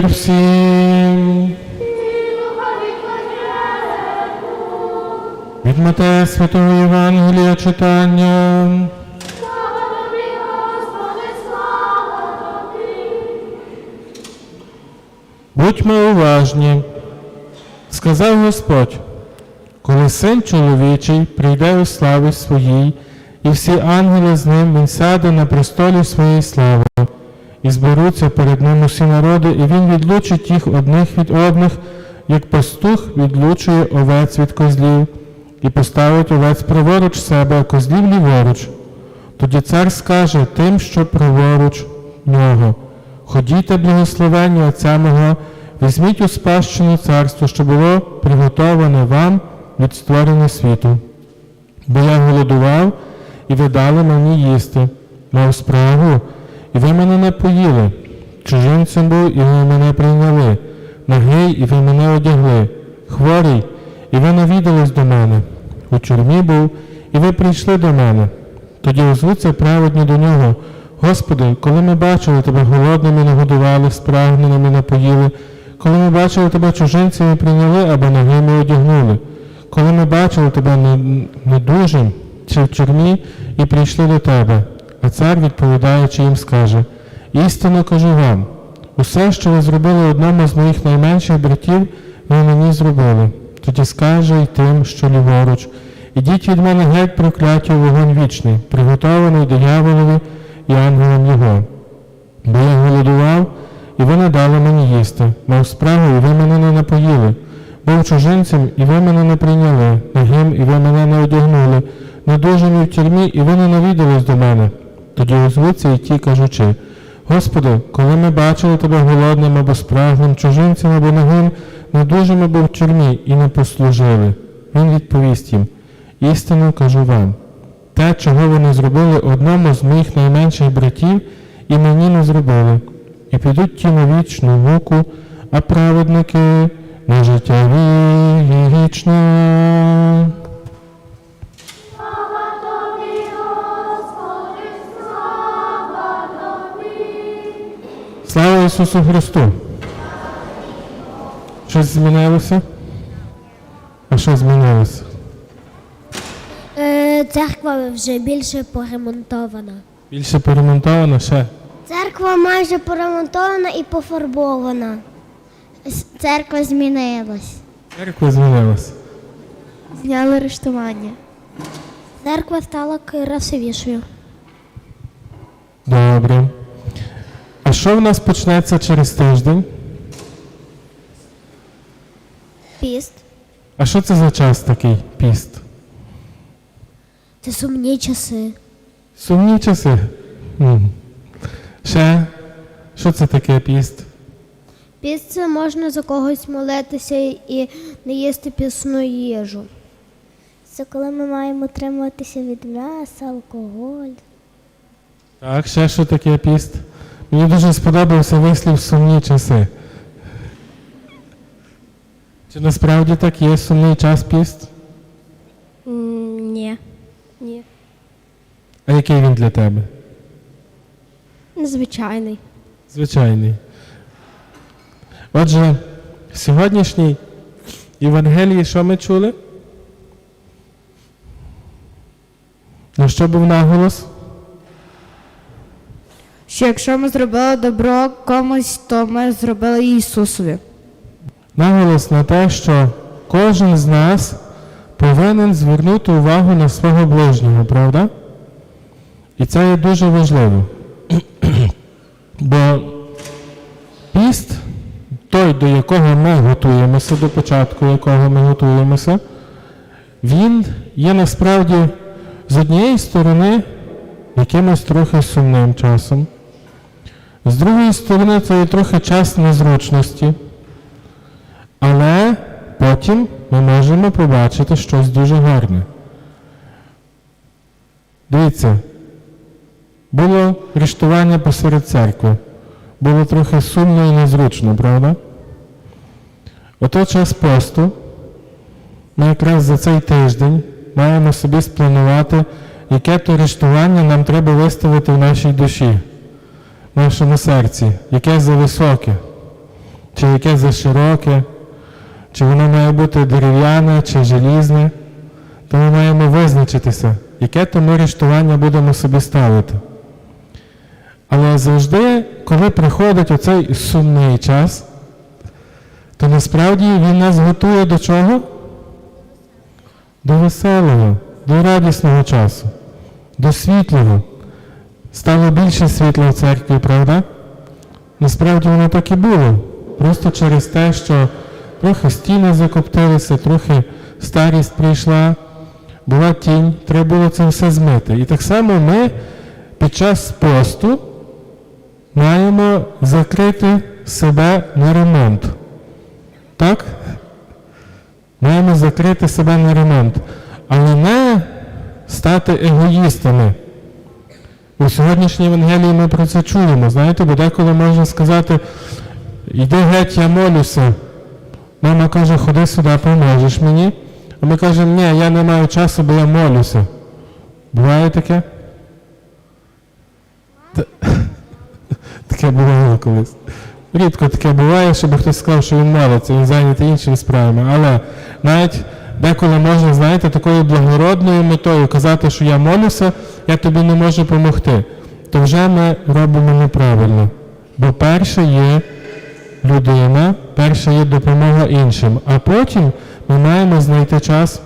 Мир всім. Від Матея Святого Євангелія читання. Будьмо уважні, сказав Господь, коли син чоловічий прийде у славі своїй, і всі ангели з ним він сяде на престолі своєї слави, і зберуться перед ним усі народи, і він відлучить їх одних від одних, як пастух відлучує овець від козлів, і поставить овець праворуч себе, а козлів ліворуч. Тоді цар скаже тим, що праворуч нього. Ходіть, благословені Отця мого, візьміть у спадщину царство, що було приготоване вам від створення світу. Бо я голодував, і ви дали мені їсти, мав справу, і ви мене не поїли. Чужинцем був, і ви мене прийняли, нагий, і ви мене одягли, хворий, і ви навідались до мене. У тюрмі був, і ви прийшли до мене. Тоді озвуться праведні до нього. Господи, коли ми бачили тебе голодними, нагодували, спрагненими напоїли, коли ми бачили тебе чужинцями прийняли або ногими одягнули, коли ми бачили тебе недужим чи в тюрмі і прийшли до тебе. А цар, відповідаючи їм, скаже: Істинно кажу вам, усе, що ви зробили одному з моїх найменших братів, ви мені зробили. Тоді скаже й тим, що ліворуч. Ідіть від мене геть прокляття вогонь вічний, приготований дияволові і ангелам його. Бо я голодував, і ви не дали мені їсти, мав справу, і ви мене не напоїли. Був чужинцем, і ви мене не прийняли, нагим, і ви мене не одягнули, недужим і в тюрмі, і ви не навідались до мене. Тоді озвуться і ті, кажучи, Господи, коли ми бачили тебе голодним або спраглим, чужинцем або нагим, недужим або в тюрмі, і не послужили. Він відповість їм, істину кажу вам, те, чого ви не зробили одному з моїх найменших братів, і мені не зробили. І підуть ті на вічну муку, а праведники на життя вічне. Слава Ісусу Христу! Щось змінилося? А що змінилося? Е, Церква вже більше поремонтована. Більше поремонтовано ще? Церква майже поремонтована і пофарбована. С- Церква змінилась. Церква змінилася. Зняли арештування. Церква стала красивішою. Добре. Що в нас почнеться через тиждень? Піст. А що це за час такий піст? Це сумні часи. Сумні часи? М. Ще? Що це таке піст? Піст це можна за когось молитися і не їсти пісну їжу. Це коли ми маємо триматися від м'яса, алкоголь. Так, ще що таке піст? Мені дуже сподобався вислів сумні часи. Чи насправді так є сумний час піст? Ні. Ні. А який він для тебе? Незвичайний. Звичайний. Отже, в сьогоднішній Євангелії що ми чули? Ну що був наголос? Що якщо ми зробили добро комусь, то ми зробили Ісусові. Наголос на те, що кожен з нас повинен звернути увагу на свого ближнього, правда? І це є дуже важливо. Бо піст, той, до якого ми готуємося, до початку якого ми готуємося, він є насправді з однієї сторони якимось трохи сумним часом. З другої сторони, це є трохи час незручності. Але потім ми можемо побачити щось дуже гарне. Дивіться, було рештування посеред церкви. Було трохи сумно і незручно, правда? Ото час посту. Ми якраз за цей тиждень маємо собі спланувати, яке то рештування нам треба виставити в нашій душі, нашому серці, яке зависоке. чи яке зашироке, чи воно має бути дерев'яне чи желізне, то ми маємо визначитися, яке то ми рештування будемо собі ставити. Але завжди, коли приходить оцей сумний час, то насправді він нас готує до чого? До веселого, до радісного часу, до світлого. Стало більше світла в церкві, правда? Насправді воно так і було. Просто через те, що трохи стіни закоптилися, трохи старість прийшла, була тінь, треба було це все змити. І так само ми під час посту маємо закрити себе на ремонт. Так? Маємо закрити себе на ремонт, але не стати егоїстами. У сьогоднішній Євангелії ми про це чуємо. Знаєте, бо деколи можна сказати, йди геть, я молюся. Мама каже, ходи сюди, поможеш мені. А ми кажемо, ні, я не маю часу, бо я молюся. Буває таке? Таке бувало колись. Рідко таке буває, щоб хтось сказав, що він молиться, він зайнятий іншими справами. Але навіть деколи можна, знаєте, такою благородною метою казати, що я молюся, я тобі не можу допомогти. То вже ми робимо неправильно. Бо перше є людина, перше є допомога іншим. А потім ми маємо знайти час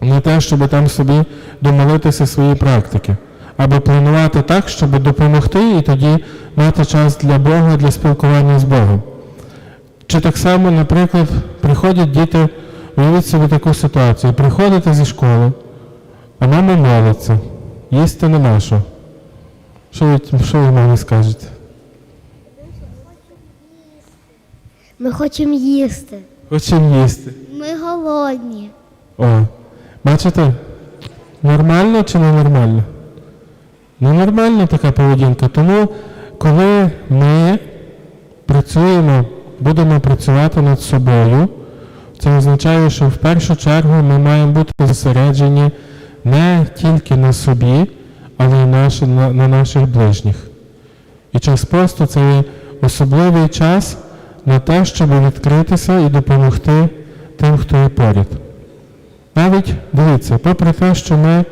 на те, щоб там собі домолитися свої практики. Або планувати так, щоб допомогти і тоді мати час для Бога, для спілкування з Богом. Чи так само, наприклад, приходять діти, уявіть собі таку ситуацію, приходите зі школи, а мама молиться, їсти нема що. Що ви, що ви мамі скажете? Ми хочемо їсти. Хочемо їсти. Ми голодні. О, бачите, нормально чи ненормально? Ненормальна така поведінка. Тому, коли ми працюємо, будемо працювати над собою, це означає, що в першу чергу ми маємо бути зосереджені не тільки на собі, але й на, на наших ближніх. І час посту це є особливий час на те, щоб відкритися і допомогти тим, хто є поряд. Навіть дивіться, попри те, що ми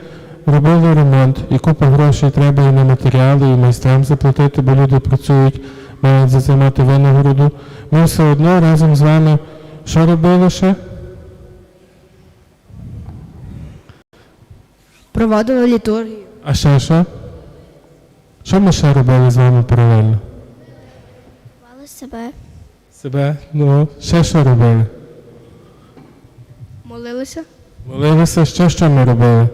робили ремонт і купа грошей треба і на матеріали, і майстрам заплатити, бо люди працюють, мають за це мати винагороду, ми все одно разом з вами що робили ще? Проводили літургію. А ще що? Що ми ще робили з вами паралельно? Хвали себе. Себе? Ну, ще що робили? Молилися. Молилися, ще що ми робили?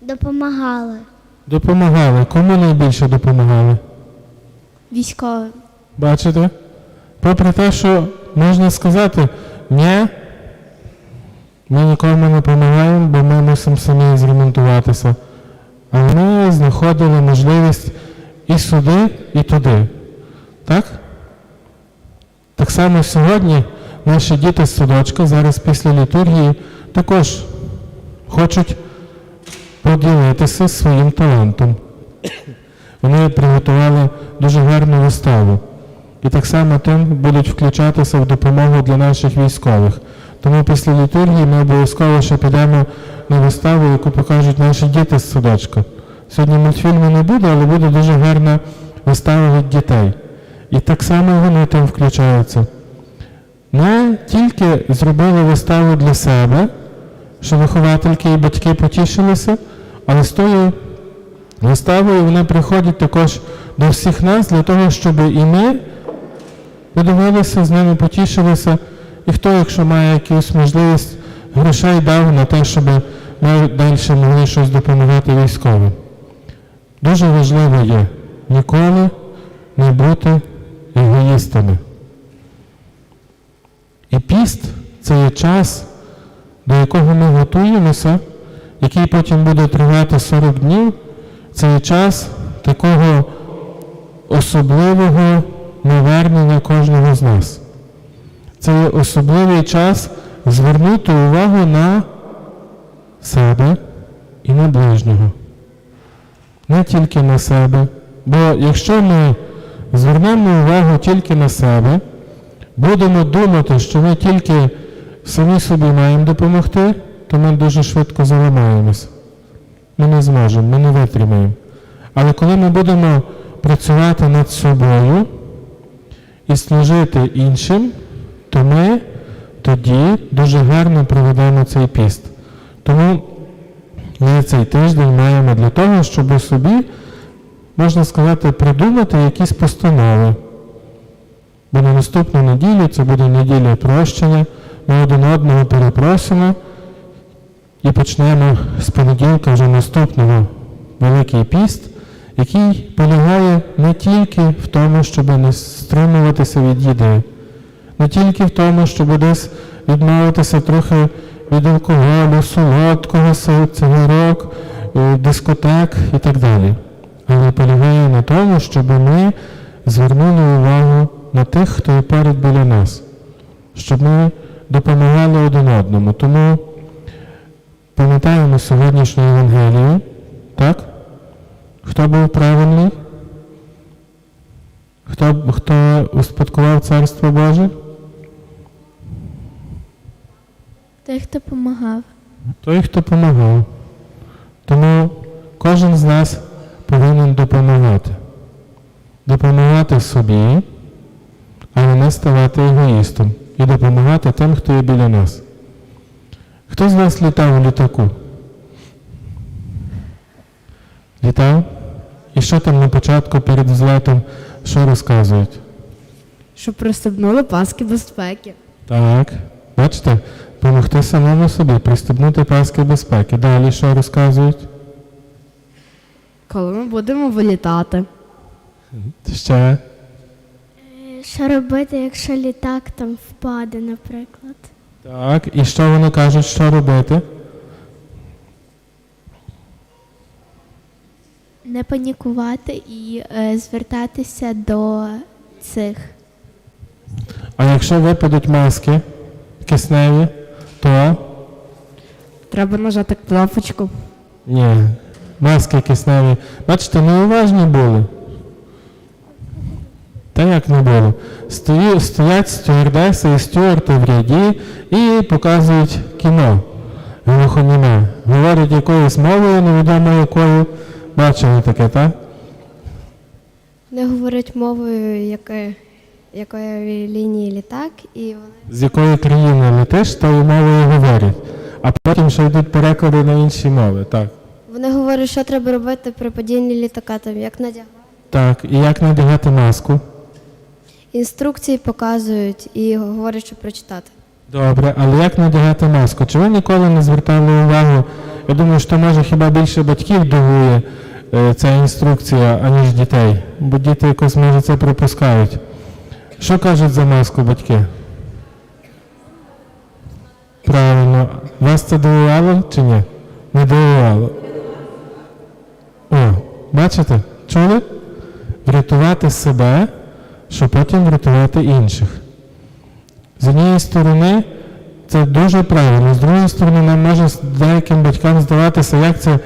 Допомагали. Допомагали. Кому найбільше допомагали? Військовим. Бачите? Попри те, що можна сказати, ні, ми нікому не допомагаємо, бо ми мусимо самі зремонтуватися. Але ми знаходили можливість і сюди, і туди. Так? Так само сьогодні наші діти з садочка зараз після літургії також хочуть поділитися своїм талантом. Вони приготували дуже гарну виставу. І так само тим будуть включатися в допомогу для наших військових. Тому після літургії ми обов'язково ще підемо на виставу, яку покажуть наші діти з садочка. Сьогодні мультфільму не буде, але буде дуже гарна вистава від дітей. І так само вони тим включаються. Ми тільки зробили виставу для себе, що виховательки і батьки потішилися, але з тою виставою вони приходять також до всіх нас для того, щоб і ми подивилися, з ними потішилися, і хто, якщо має якусь можливість, грошей дав на те, щоб ми далі могли щось допомагати військовим. Дуже важливо є ніколи не бути егоїстами. І піст це є час, до якого ми готуємося, який потім буде тривати 40 днів. Це є час такого особливого навернення кожного з нас. Це є особливий час звернути увагу на себе і на ближнього. Не тільки на себе. Бо якщо ми звернемо увагу тільки на себе, будемо думати, що ми тільки самі собі маємо допомогти, то ми дуже швидко заламаємось. Ми не зможемо, ми не витримаємо. Але коли ми будемо працювати над собою і служити іншим, то ми тоді дуже гарно проведемо цей піст. Тому ми цей тиждень маємо для того, щоб собі, можна сказати, придумати якісь постанови. Бо на наступну неділю це буде неділя прощення, ми один одного перепросимо і почнемо з понеділка вже наступного Великий піст, який полягає не тільки в тому, щоб не стримуватися від їди, не тільки в тому, щоб десь відмовитися трохи від алкоголю, солодкого, цигарок, е, дискотек і так далі. Але полягає на тому, щоб ми звернули увагу на тих, хто є біля нас, щоб ми допомагали один одному. Тому пам'ятаємо сьогоднішню Євангелію, так? Хто був правильний? Хто, хто успадкував Царство Боже? Той, хто допомагав. Той, хто допомагав. Тому кожен з нас повинен допомагати. Допомагати собі, але не ставати егоїстом. І допомагати тим, хто є біля нас. Хто з вас літав у літаку? Літав? І що там на початку перед взлетом, що розказують? Щоб пристебнули паски безпеки. Так, бачите, допомогти самому собі, пристебнути паски безпеки. Далі що розказують? Коли ми будемо вилітати. Ще. Що робити, якщо літак там впаде, наприклад? Так, і що вони кажуть, що робити? Не панікувати і е, звертатися до цих. А якщо випадуть маски кисневі, то Треба нажати кнопочку. ні. Маски кисневі. Бачите, неуважні були. Та як не було? Стої, стоять стюардеси і стюарти в ряді і показують кіно глухоніме. Говорять якоюсь мовою, невідомо якою. Бачили таке, так? Вони говорять мовою, якої, якої лінії літак, і вони З якої країни летиш, тою мовою говорять. А потім ще йдуть переклади на інші мови. Так. вони говорять, що треба робити при падінні літака, там як надягати. Так, і як надягати маску? Інструкції показують і говорять, що прочитати. Добре, але як надягати маску? Чи ви ніколи не звертали увагу? Я думаю, що може хіба більше батьків дивує е, ця інструкція, аніж дітей, бо діти якось може це пропускають. Що кажуть за маску батьки? Правильно. Вас це дивувало чи ні? Не дивувало. О, бачите? Чули? Врятувати себе, щоб потім врятувати інших. З однієї сторони, це дуже правильно. З другої сторони, нам може деяким батькам здаватися, як це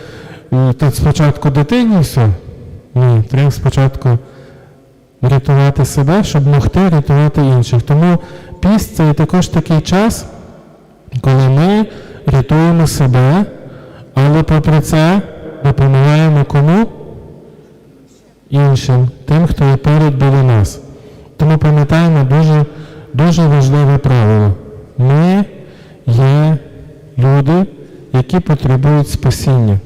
е, так спочатку дитині все. Ні, треба спочатку рятувати себе, щоб могти рятувати інших. Тому піст це також такий час, коли ми рятуємо себе, але попри це допомагаємо кому? Іншим, тим, хто є поряд біля нас. Тому пам'ятаємо дуже, дуже важливе правило. Ми є люди, які потребують спасіння.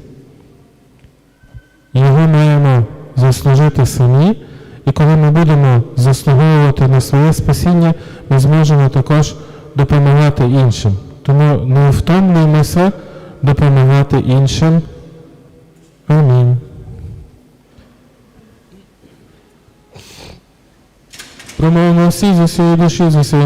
Його маємо заслужити самі, і коли ми будемо заслуговувати на своє спасіння, ми зможемо також допомагати іншим. Тому не втомлюємося допомагати іншим. Амінь. Промовимо всі за свої душі, за свої